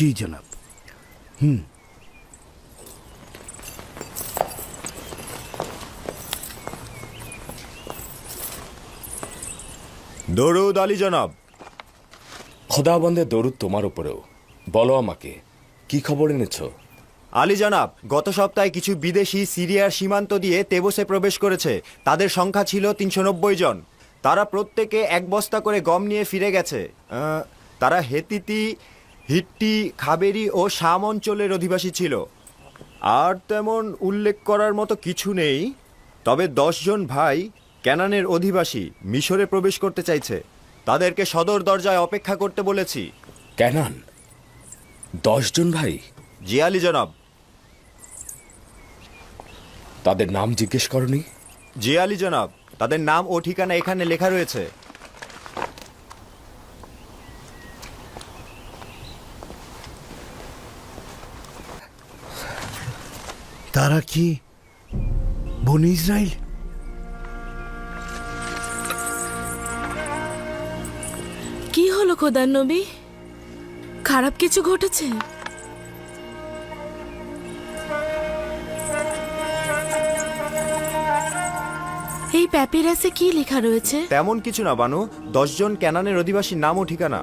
জি জনাব। হুম। দরুদ আলী জনাব। খোদাবন্দের দরুদ তোমার উপরেও। বলো আমাকে কি খবর এনেছো? আলী জনাব গত সপ্তাহে কিছু বিদেশি সিরিয়ার সীমান্ত দিয়ে তেবসে প্রবেশ করেছে। তাদের সংখ্যা ছিল তিনশো নব্বই জন। তারা প্রত্যেকে এক বস্তা করে গম নিয়ে ফিরে গেছে। তারা হেতিতি হিট্টি খাবেরি ও শাম অঞ্চলের অধিবাসী ছিল। আর তেমন উল্লেখ করার মতো কিছু নেই তবে দশজন ভাই ক্যানানের অধিবাসী মিশরে প্রবেশ করতে চাইছে। তাদেরকে সদর দরজায় অপেক্ষা করতে বলেছি। ক্যানান দশজন ভাই? জি আলী জনাব। তাদের নাম জিজ্ঞেস করনি? জি আলী জনাব তাদের নাম ও ঠিকানা এখানে লেখা রয়েছে। তারা কি? বনি ইসরায়েল কি হলো খোদার নবী? খারাপ কিছু ঘটেছে? এই প্যাপিরাসে কি লেখা রয়েছে? তেমন কিছু না বানু। দশজন ক্যানানের অধিবাসীর নাম ও ঠিকানা।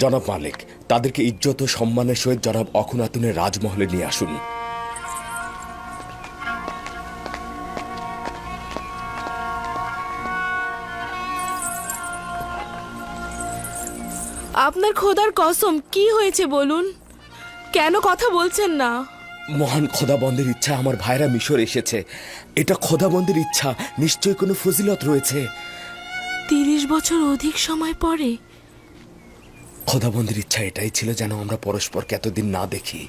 জনাব মালিক তাদেরকে ইজ্জত ও সম্মানের সহিত জনাব অখুনাতুনের রাজমহলে নিয়ে আসুন। খোদার কসম কি হয়েছে বলুন? কেন কথা বলছেন না? মহান খোদাবন্দের ইচ্ছা আমার ভাইরা মিশর এসেছে। এটা খোদাবন্দের ইচ্ছা নিশ্চয়ই কোনো ফজিলত রয়েছে। তিরিশ বছর অধিক সময় পরে। খোদাবন্দের ইচ্ছা এটাই ছিল যেন আমরা পরস্পরকে এতদিন না দেখি।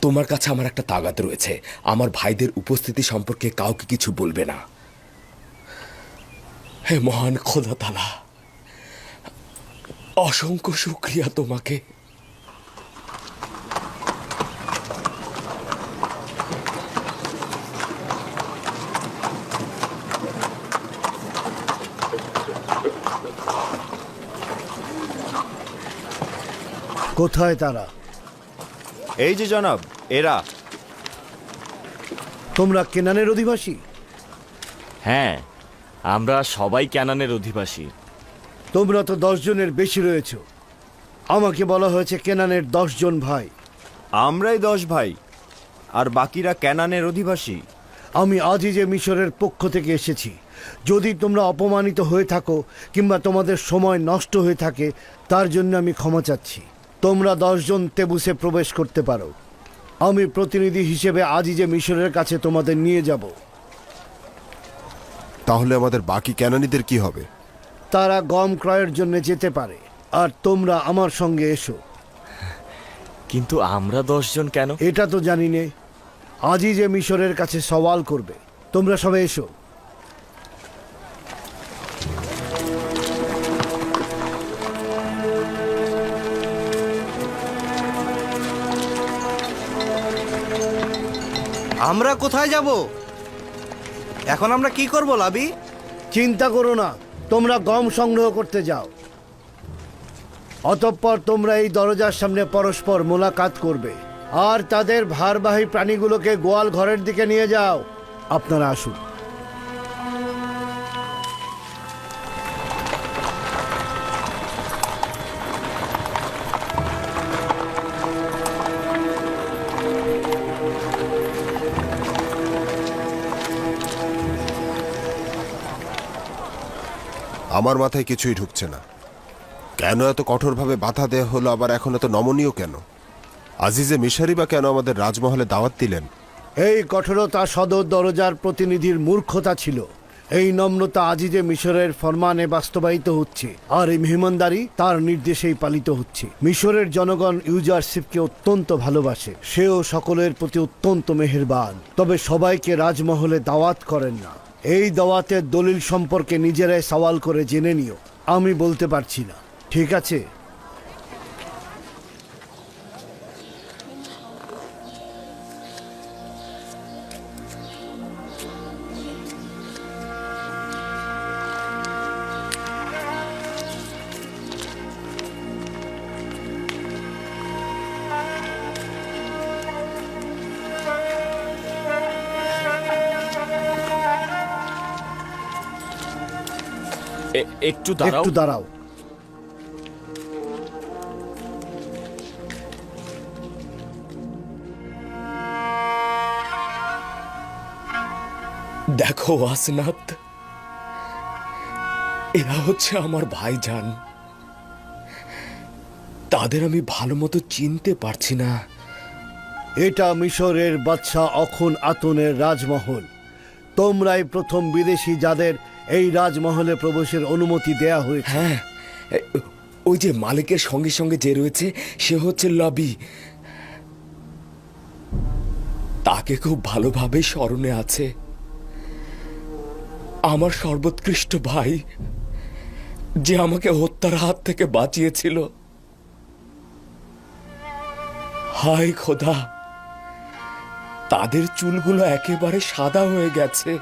তোমার কাছে আমার একটা তাগাদ রয়েছে। আমার ভাইদের উপস্থিতি সম্পর্কে কাউকে কিছু বলবে না। হে মহান খোদা তালা অসংখ্য শুক্রিয়া তোমাকে। কোথায় তারা? এই যে জনাব এরা। তোমরা কেনানের অধিবাসী? হ্যাঁ আমরা সবাই ক্যানানের অধিবাসী। তোমরা তো দশ জনের বেশি রয়েছো। আমাকে বলা হয়েছে কেনানের দশ জন ভাই। আমরাই দশ ভাই আর বাকিরা ক্যানানের অধিবাসী। আমি আজই যে মিশরের পক্ষ থেকে এসেছি যদি তোমরা অপমানিত হয়ে থাকো কিংবা তোমাদের সময় নষ্ট হয়ে থাকে তার জন্য আমি ক্ষমা চাচ্ছি। তোমরা দশজন তেবুসে প্রবেশ করতে পারো। আমি প্রতিনিধি হিসেবে আজই যে মিশরের কাছে তোমাদের নিয়ে যাব। তাহলে আমাদের বাকি ক্যানানিদের কি হবে? তারা গম ক্রয়ের জন্য যেতে পারে। আর তোমরা আমার সঙ্গে এসো। কিন্তু আমরা দশজন কেন? এটা তো জানি নে। আজই যে মিশরের কাছে সওয়াল করবে। তোমরা সবাই এসো। আমরা কোথায় যাব? এখন আমরা কি করব লাবি? চিন্তা করো না। তোমরা গম সংগ্রহ করতে যাও। অতঃপর তোমরা এই দরজার সামনে পরস্পর মোলাকাত করবে। আর তাদের ভারবাহী প্রাণীগুলোকে গোয়াল ঘরের দিকে নিয়ে যাও। আপনারা আসুন। আমার মাথায় কিছুই ঢুকছে না। কেন এত কঠোরভাবে বাধা দেয়া হলো আবার এখন এত নমনীয় কেন? আজিজে মিশারি বা কেন আমাদের রাজমহলে দাওয়াত দিলেন? এই কঠোরতা সদর দরজার প্রতিনিধির মূর্খতা ছিল। এই নম্রতা আজিজে মিশরের ফরমানে বাস্তবায়িত হচ্ছে। আর এই মেহমানদারি তার নির্দেশেই পালিত হচ্ছে। মিশরের জনগণ ইউজারশিপকে অত্যন্ত ভালোবাসে। সেও সকলের প্রতি অত্যন্ত মেহেরবান। তবে সবাইকে রাজমহলে দাওয়াত করেন না। এই দাওয়াতের দলিল সম্পর্কে নিজেরাই সওয়াল করে জেনে নিও। আমি বলতে পারছি না। ঠিক আছে? একটু দাঁড়াও। একটু দাঁড়াও। দেখো ওয়াসনাথ এরা হচ্ছে আমার ভাইজান। তাদের আমি ভালো মতো চিনতে পারছি না। এটা মিশরের বাদশাহ অখন আতনের রাজমহল। তোমরাই প্রথম বিদেশি যাদের এই রাজমহলে প্রবেশের অনুমতি দেয়া হয়েছে। হ্যাঁ ওই যে মালিকের সঙ্গে সঙ্গে যে রয়েছে, সে হচ্ছে লবি। তাকে খুব ভালোভাবে স্মরণে আছে। আমার সর্বোৎকৃষ্ট ভাই, যে আমাকে হত্যার হাত থেকে বাঁচিয়েছিল। হায় খোদা, তাদের চুলগুলো একেবারে সাদা হয়ে গেছে।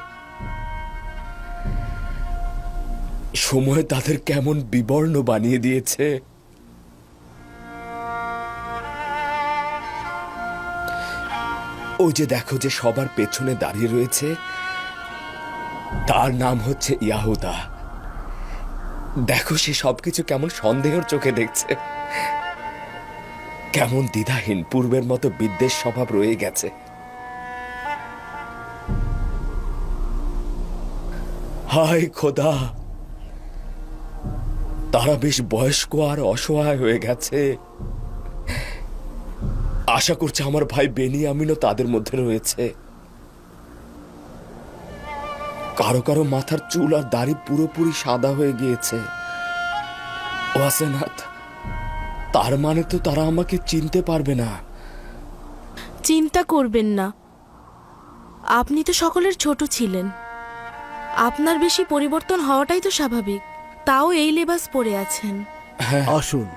সময় তাদের কেমন বিবর্ণ বানিয়ে দিয়েছে। ওই যে দেখো যে সবার পেছনে দাঁড়িয়ে রয়েছে, তার নাম হচ্ছে ইয়াহুদা। দেখো সে সবকিছু কেমন সন্দেহের চোখে দেখছে। কেমন দ্বিধাহীন, পূর্বের মতো বিদ্বেষ স্বভাব রয়ে গেছে। হায় খোদা! তারা বেশ বয়স্ক আর অসহায় হয়ে গেছে। আশা করছে আমার ভাই বেনিয়ামিনও তাদের মধ্যে রয়েছে। কারও কারও মাথার চুল আর দাড়ি পুরোপুরি সাদা হয়ে গিয়েছে। ওয়াসেনাথ তার মানে তো তারা আমাকে চিনতে পারবে না। চিন্তা করবেন না। আপনি তো সকলের ছোট ছিলেন। আপনার বেশি পরিবর্তন হওয়াটাই তো স্বাভাবিক। তাও এই লেবাস পরে আছেন। আসুন।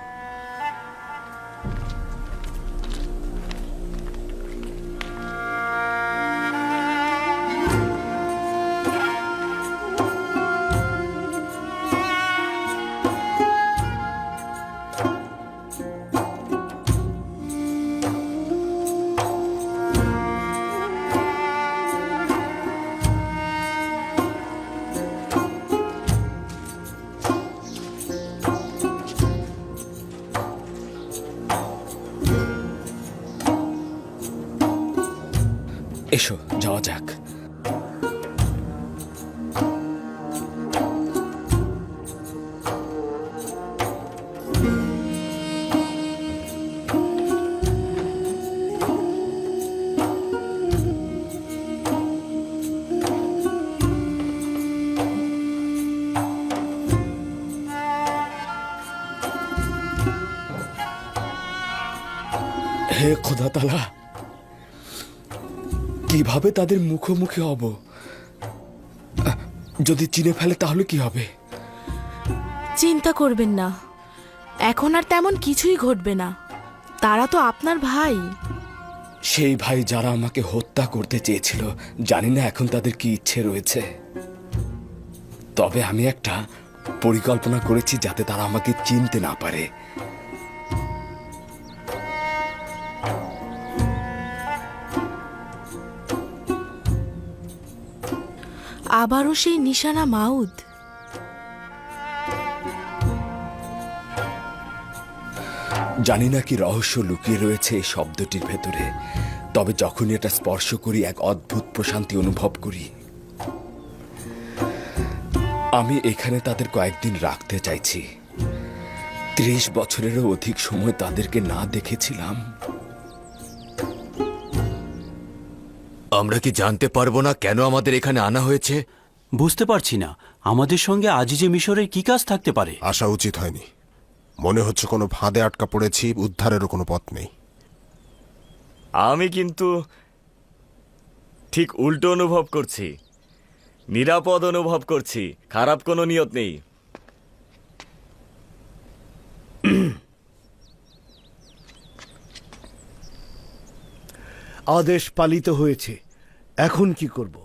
খোদা তালা কীভাবে তাদের মুখোমুখি হব? যদি চিনে ফেলে তাহলে কি হবে? চিন্তা করবেন না। এখন আর তেমন কিছুই ঘটবে না। তারা তো আপনার ভাই। সেই ভাই যারা আমাকে হত্যা করতে চেয়েছিল জানি না এখন তাদের কি ইচ্ছে রয়েছে। তবে আমি একটা পরিকল্পনা করেছি যাতে তারা আমাকে চিনতে না পারে। আবারও সেই নিশানা মাউদ। জানি না কি রহস্য লুকিয়ে রয়েছে এই শব্দটির ভেতরে, তবে যখনই এটা স্পর্শ করি, এক অদ্ভুত প্রশান্তি অনুভব করি। আমি এখানে তাদের কয়েকদিন রাখতে চাইছি। ত্রিশ বছরেরও অধিক সময় তাদেরকে না দেখেছিলাম। আমরা কি জানতে পারব না কেন আমাদের এখানে আনা হয়েছে? বুঝতে পারছি না। আমাদের সঙ্গে আজিজে মিশরের কি কাজ থাকতে পারে? আসা উচিত হয়নি। মনে হচ্ছে কোনো ফাঁদে আটকা পড়েছি উদ্ধারেরও কোনো পথ নেই। আমি কিন্তু ঠিক উল্টো অনুভব করছি। নিরাপদ অনুভব করছি। খারাপ কোনো নিয়ত নেই। আদেশ পালিত হয়েছে। এখন কি করব?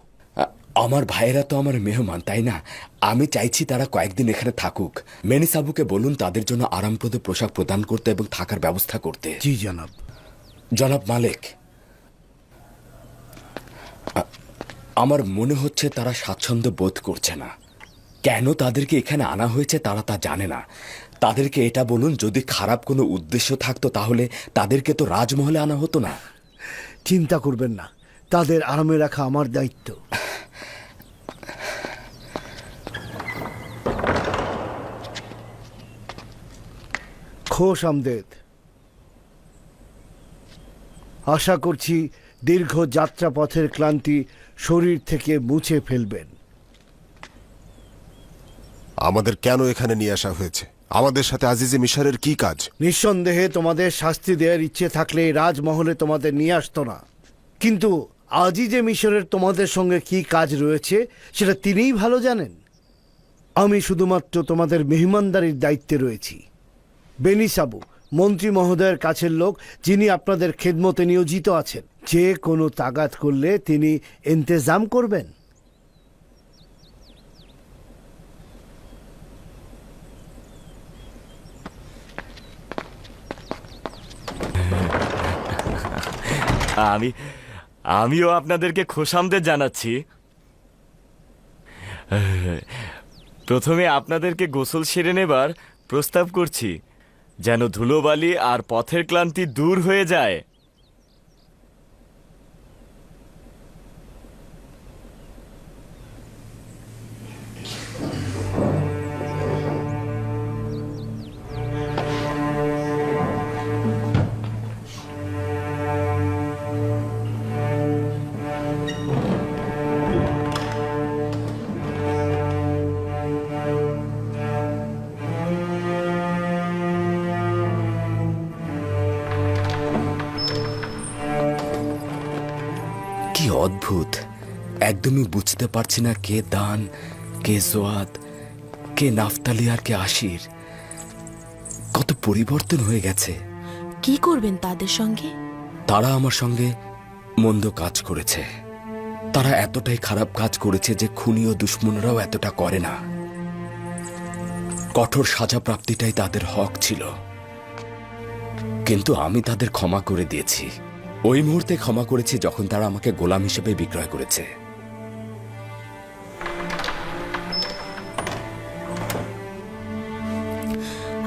আমার ভাইয়েরা তো আমার মেহমান তাই না? আমি চাইছি তারা কয়েকদিন এখানে থাকুক। মেনিসাবুকে বলুন তাদের জন্য আরামপ্রদ পোশাক প্রদান করতে এবং থাকার ব্যবস্থা করতে। জি জনাব। জনাব মালিক আমার মনে হচ্ছে তারা স্বাচ্ছন্দ্য বোধ করছে না। কেন তাদেরকে এখানে আনা হয়েছে তারা তা জানে না। তাদেরকে এটা বলুন যদি খারাপ কোনো উদ্দেশ্য থাকতো তাহলে তাদেরকে তো রাজমহলে আনা হতো না। চিন্তা করবেন না। তাদের আরামে রাখা আমার দায়িত্ব। খোশ আমদেদ। আশা করছি দীর্ঘ যাত্রাপথের ক্লান্তি শরীর থেকে মুছে ফেলবেন। আমাদের কেন এখানে নিয়ে আসা হয়েছে? আমাদের সাথে আজিজে মিশরের কি কাজ? নিঃসন্দেহে তোমাদের শাস্তি দেওয়ার ইচ্ছে থাকলে রাজমহলে তোমাদের নিয়ে আসতো না। কিন্তু আজই যে মিশরের তোমাদের সঙ্গে কি কাজ রয়েছে, সেটা তিনিই ভালো জানেন। আমি শুধুমাত্র তোমাদের মেহমানদারির দায়িত্বে রয়েছি। বেনি সাবু, মন্ত্রী মহোদয়ের কাছের লোক, যিনি আপনাদের খেদমতে নিয়োজিত আছেন, যে কোনো তাগাত করলে তিনি ইন্তেজাম করবেন। আমি আমিও আপনাদেরকে খোশামদের জানাচ্ছি। প্রথমে আপনাদেরকে গোসল সেরে নেবার প্রস্তাব করছি, যেন ধুলোবালি আর পথের ক্লান্তি দূর হয়ে যায়। অদ্ভুত। একদমই বুঝতে পারছি না কে দান কে জোয়াদ কে নাফতালি আর কে আশির। কত পরিবর্তন হয়ে গেছে। কি করবেন তাদের সঙ্গে? তারা আমার সঙ্গে মন্দ কাজ করেছে। তারা এতটাই খারাপ কাজ করেছে যে খুনি ও দুশ্মনরাও এতটা করে না। কঠোর সাজা প্রাপ্তিটাই তাদের হক ছিল। কিন্তু আমি তাদের ক্ষমা করে দিয়েছি। ওই মুহূর্তে ক্ষমা করেছি যখন তারা আমাকে গোলাম হিসেবে বিক্রয় করেছে।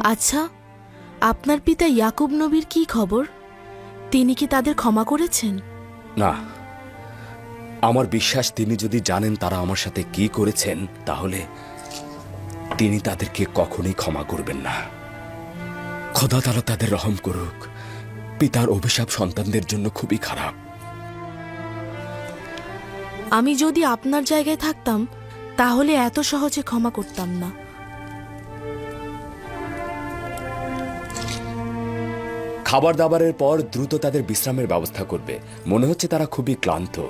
আচ্ছা আপনার পিতা ইয়াকুব নবীর কি খবর? তিনি কি তাদের ক্ষমা করেছেন? না। আমার বিশ্বাস তিনি যদি জানেন তারা আমার সাথে কি করেছেন তাহলে তিনি তাদেরকে কখনোই ক্ষমা করবেন না। খোদা তারা তাদের রহম করুক। পিতার অভিশাপ সন্তানদের জন্য খুবই খারাপ। আমি যদি আপনার জায়গায় থাকতাম তাহলে এত সহজে ক্ষমা করতাম না। খাবার দাবারের পর দ্রুত তাদের বিশ্রামের ব্যবস্থা করবে। মনে হচ্ছে তারা খুবই ক্লান্ত।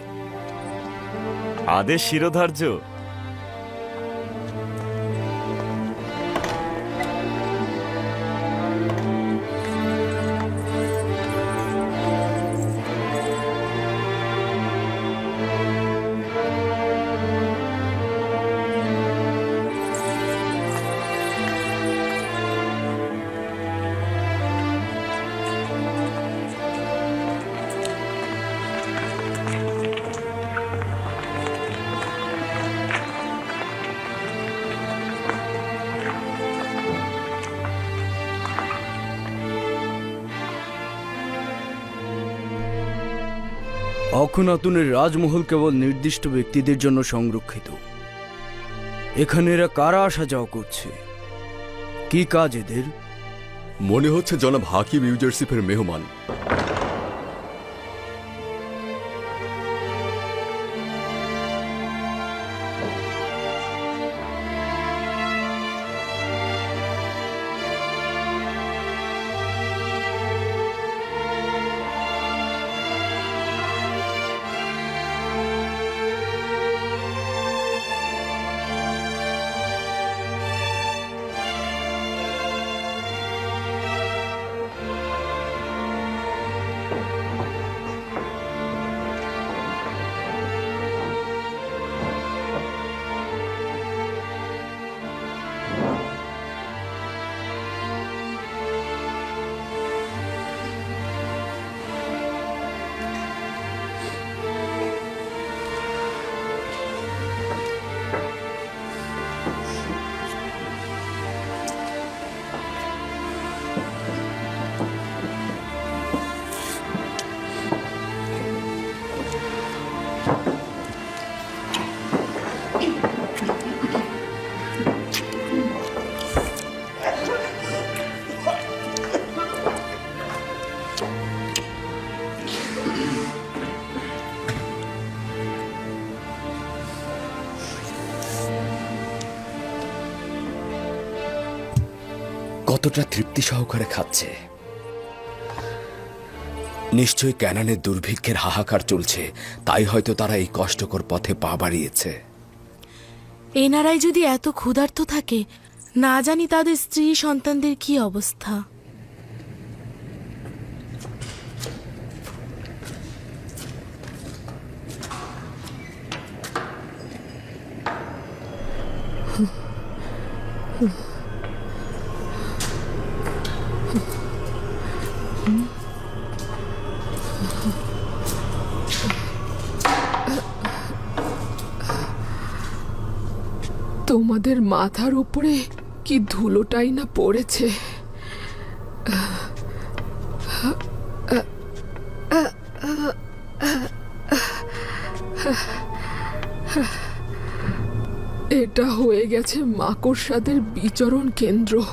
আদেশ শিরোধার্য। অখনাতুনের রাজমহল কেবল নির্দিষ্ট ব্যক্তিদের জন্য সংরক্ষিত। এখানে এরা কারা আসা যাওয়া করছে? কি কাজ এদের? মনে হচ্ছে জনাব হাকিম ইউজারশিপের মেহমান। কতটা তৃপ্তি সহকারে খাচ্ছে। নিশ্চয়ই ক্যানানের দুর্ভিক্ষের হাহাকার চলছে, তাই হয়তো তারা এই কষ্টকর পথে পা বাড়িয়েছে। এনারাই যদি এত ক্ষুধার্ত থাকে, না জানি তাদের স্ত্রী সন্তানদের কি অবস্থা। তোমাদের মাথার উপরে কি ধুলোটাই না পড়েছে? এটা হয়ে গেছে মাকড়সাদের বিচরণ কেন্দ্র।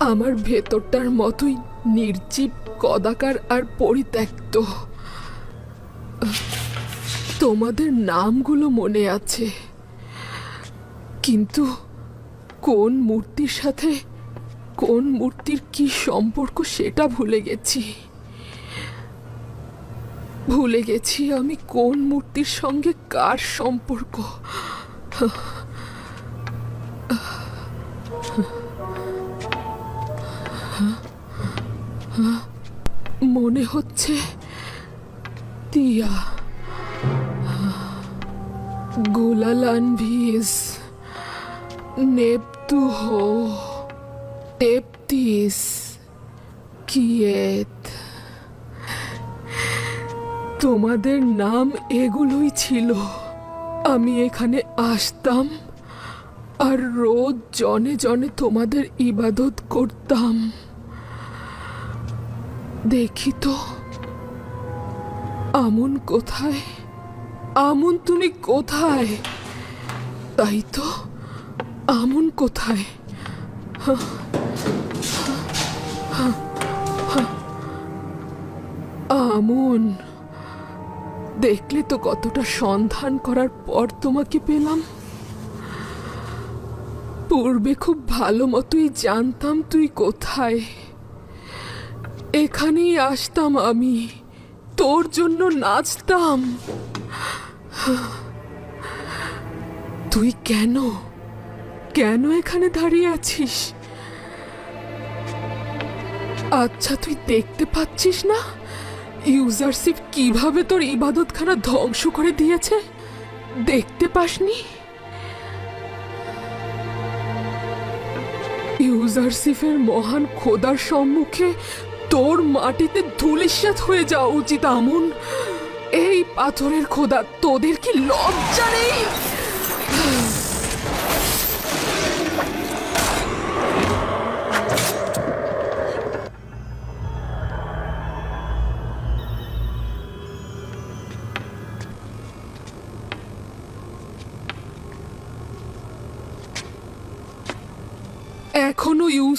আমার ভেতরটার মতোই নির্জীব, কদাকার আর পরিত্যক্ত। তোমাদের নামগুলো মনে আছে। কিন্তু কোন মূর্তির সাথে কোন মূর্তির কি সম্পর্ক সেটা ভুলে গেছি। ভুলে গেছি আমি কোন মূর্তির সঙ্গে কার সম্পর্ক। মনে হচ্ছে তিয়া গোলালানভিস নেপতুহো, টেপতিস, কিয়েত। তোমাদের নাম এগুলোই ছিল। আমি এখানে আসতাম আর রোজ জনে জনে তোমাদের ইবাদত করতাম। দেখি তো, আমন কোথায়? আমন তুমি কোথায়? তাই তো? আমন কোথায়? আমন। দেখলে তো কতটা সন্ধান করার পর তোমাকে পেলাম। পূর্বে খুব ভালো মতোই জানতাম তুই কোথায়। এখানেই আসতাম আমি। তোর জন্য নাচতাম। তুই কেন? কেন এখানে দাঁড়িয়ে আছিস? আচ্ছা তুই দেখতে পাচ্ছিস না? ইউজারশিপ কীভাবে তোর ইবাদতখানা ধ্বংস করে দিয়েছে? দেখতে পাসনি? ইউজারশিপের মহান খোদার সম্মুখে তোর মাটিতে ধুলিস্যাৎ হয়ে যাওয়া উচিত, আমন। এই পাথরের খোদা, তোদের কি লজ্জা নেই?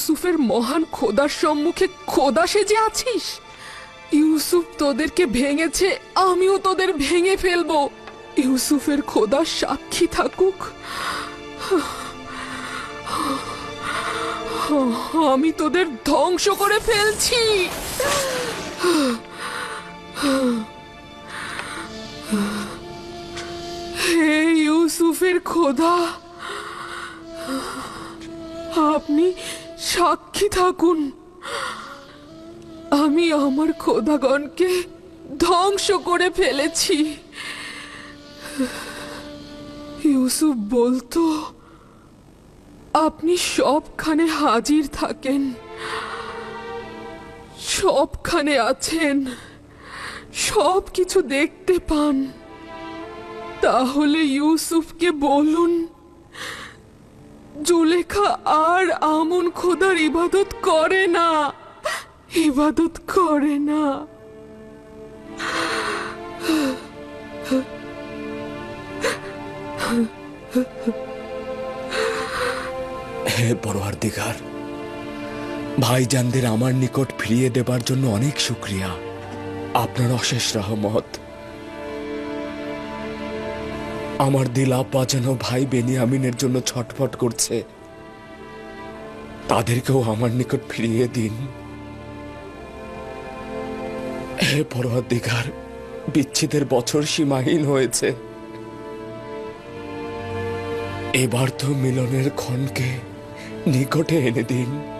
ইউসুফের মহান খোদার সম্মুখে খোদা সেজে আছিস? ইউসুফ তোদেরকে ভেঙেছে, আমিও তোদের ভেঙে ফেলব। ইউসুফের খোদা সাক্ষী থাকুক। আমি তোদের ধ্বংস করে ফেলছি। হে ইউসুফের খোদা, আপনি সাক্ষী থাকুন। আমি আমার খোদাগণকে ধ্বংস করে ফেলেছি। ইউসুফ বলতো, আপনি সবখানে হাজির থাকেন। সবখানে আছেন। সব কিছু দেখতে পান। তাহলে ইউসুফকে বলুন জুলেখা আর আমন খোদার ইবাদত করে না। ইবাদত করে না। হে বড়োয়ার দিঘার ভাইজানদের আমার নিকট ফিরিয়ে দেবার জন্য অনেক শুক্রিয়া। আপনার অশেষ রহমত। আমার দিল আব্বা যেন ভাই বেনিয়ামিনের জন্য ছটফট করছে। তাদেরকেও আমার নিকট ফিরিয়ে দিন। হে পরদিগার বিচ্ছেদের বছর সীমাহীন হয়েছে। এবার তো মিলনের ক্ষণকে নিকটে এনে দিন।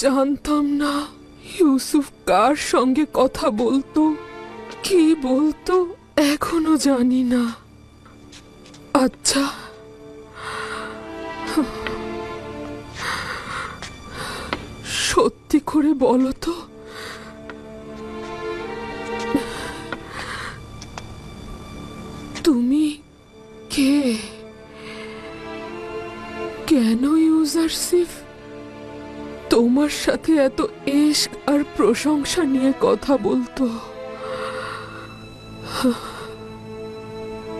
জানতাম না ইউসুফ কার সঙ্গে কথা বলতো, কি বলতো, এখনও জানি না। আচ্ছা। সত্যি করে বলো তো সাথে এত এশক আর প্রশংসা নিয়ে কথা বলতো।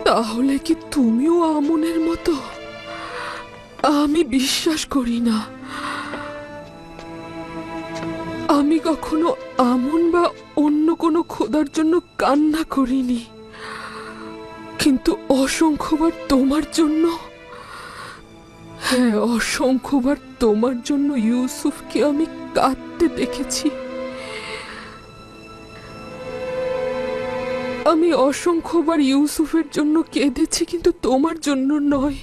তাহলে কি তুমিও আমনের মতো? আমি বিশ্বাস করি না। আমি কখনো আমন বা অন্য কোনো খোদার জন্য কান্না করিনি। কিন্তু অসংখ্যবার তোমার জন্য হ্যাঁ অসংখ্যবার তোমার জন্য ইউসুফকে আমি কাঁদতে দেখেছি। আমি অসংখ্যবার ইউসুফের জন্য কেঁদেছি কিন্তু তোমার জন্য নয়।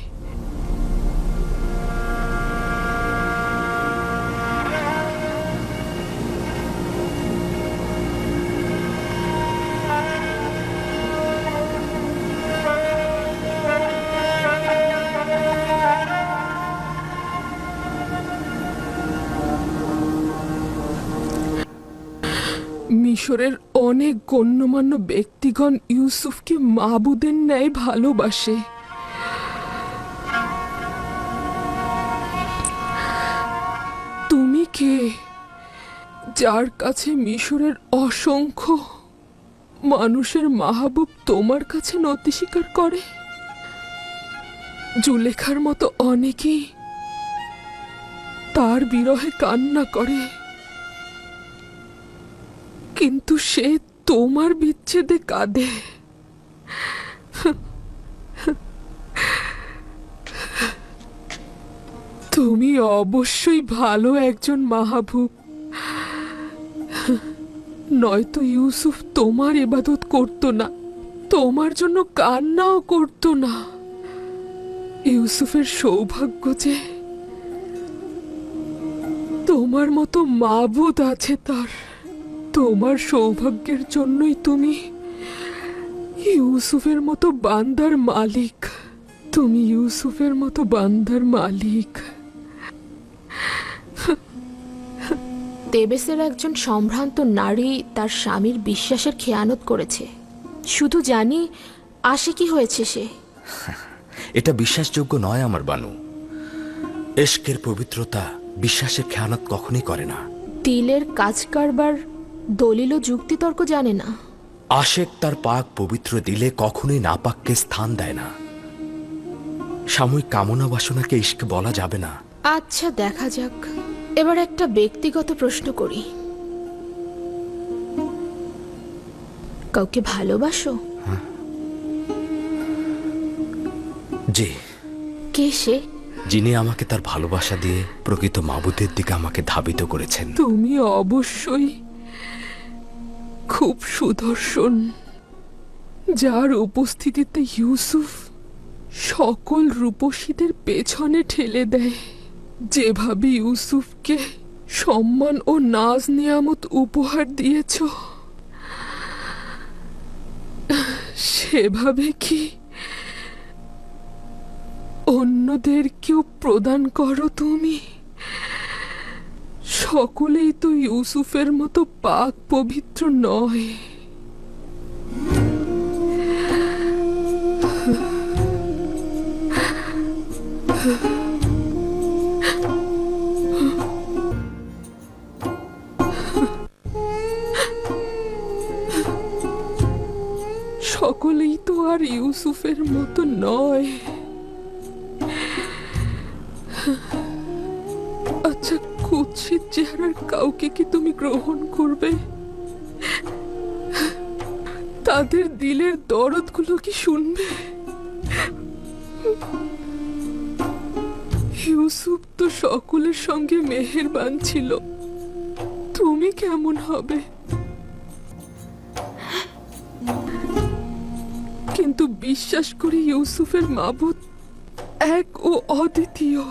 মিশরের অনেক গণ্যমান্য ব্যক্তিগণ ইউসুফকে মাবুদের ন্যায় ভালোবাসে। তুমি কে? যার কাছে মিশরের অসংখ্য মানুষের মাহবুব তোমার কাছে নতি স্বীকার করে? জুলেখার মতো অনেকেই তার বিরহে কান্না করে। কিন্তু সে তোমার বিচ্ছেদে কাঁদে। তুমি অবশ্যই ভালো একজন মাহবুব। নয়তো ইউসুফ তোমার এবাদত করত না, তোমার জন্য কান্নাও করত না। ইউসুফের সৌভাগ্য যে তোমার মতো মাবুদ আছে তার। তোমার সৌভাগ্যের জন্যই তুমি ইউসুফের মতো বান্দার মালিক। তুমি ইউসুফের মতো বান্দার মালিক। তেবেসের একজন সম্ভ্রান্ত নারী তার স্বামীর বিশ্বাসের খেয়ানত করেছে। শুধু জানি আসে কি হয়েছে সে। এটা বিশ্বাসযোগ্য নয় আমার বানু। এশকের পবিত্রতা বিশ্বাসের খেয়ানত কখনই করে না। তিলের কাজ কারবার দলিল ও যুক্তিতর্ক জানে না। আশেক তার পাক পবিত্র দিলে কখনোই নাপাককে স্থান দেয় না। সাময়িক কামনা বাসনাকে ইস্ক বলা যাবে না। আচ্ছা দেখা যাক। এবার একটা ব্যক্তিগত প্রশ্ন করি। কাউকে ভালোবাসো? যে কে সে? যিনি আমাকে তার ভালোবাসা দিয়ে প্রকৃত মাবুদের দিকে আমাকে ধাবিত করেছেন। তুমি অবশ্যই খুব সুদর্শন, যার উপস্থিতিতে ইউসুফ সকল রূপসীদের পেছনে ঠেলে দেয়। যেভাবে ইউসুফকে সম্মান ও নাজ নিয়ামত উপহার দিয়েছ, সেভাবে কি অন্যদেরকেও প্রদান করো তুমি? সকলেই তো ইউসুফের মতো পাক পবিত্র নয়। সকলেই তো আর ইউসুফের মতো নয়। চেহারার কাউকে কি তুমি গ্রহণ করবে? তাদের দিলের দরদগুলো কি শুনবে? ইউসুফ তো সকলের সঙ্গে মেহেরবান ছিল। তুমি কেমন হবে? কিন্তু বিশ্বাস করি ইউসুফের মাবুদ এক ও অদ্বিতীয়।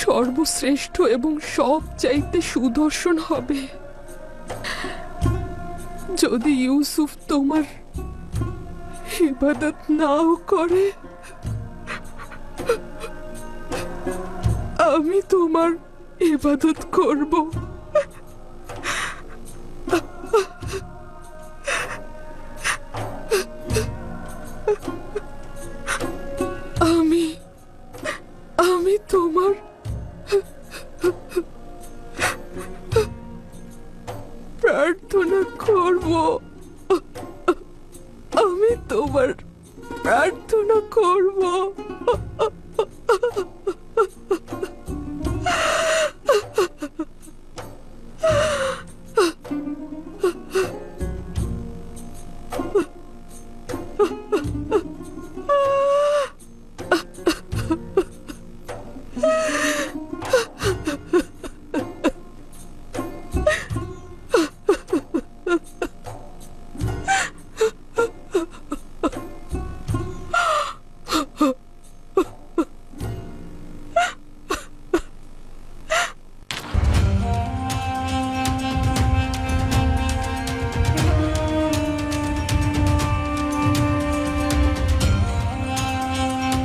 সর্বশ্রেষ্ঠ এবং সব চাইতে সুদর্শন হবে। যদি ইউসুফ তোমার ইবাদত নাও করে, আমি তোমার ইবাদত করব। প্রার্থনা করব। আমি তোমার প্রার্থনা করব।